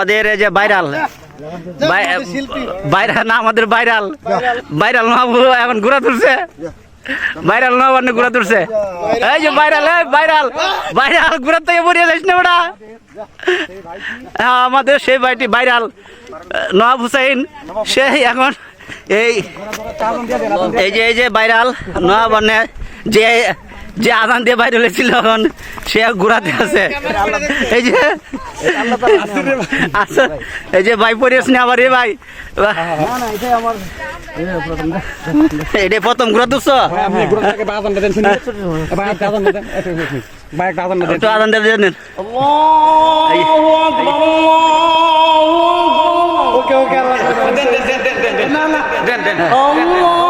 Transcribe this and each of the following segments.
আমাদের যে viral viral না আমাদের ভাইরাল ভাইরাল মাহবু এখন ঘুরা তুলছে। ভাইরাল না মানে ঘুরা তুলছে এই যে ভাইরাল এই ভাইরাল ভাইরাল ঘুরা থেকে পড়িয়ে যাস না ওটা হ্যাঁ আমাদের সেই ভাইটি ভাইরাল নবাব হুসাইন সে এখন এই এই যে এই যে ভাইরাল মানে যে যে আদান দিয়ে বাইরে হয়েছিল এখন সে ঘুরাতে আছে এই যে এই যে ভাই পড়িয়েছ না আবার এ ভাই। এটা প্রথম ঘুরা আজান দেন আজান ওকে ওকে দেন দেন দেন দেন দেন। না না দেন। দেন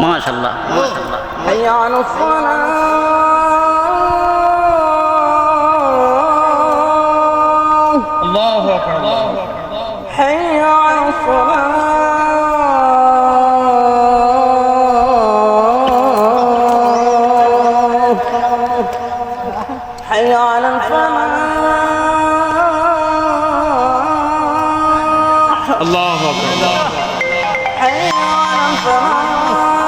ما شاء الله ما شاء الله حي على الصلاة. الله أكبر الله أكبر. حي على الصلاة. حي على الفلاح. الله أكبر. حي على الفلاح.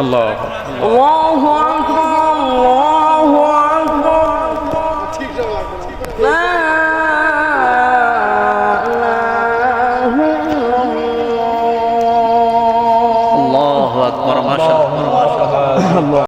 আল্লাহ আল্লাহ আকবর। মাশা আল্লাহ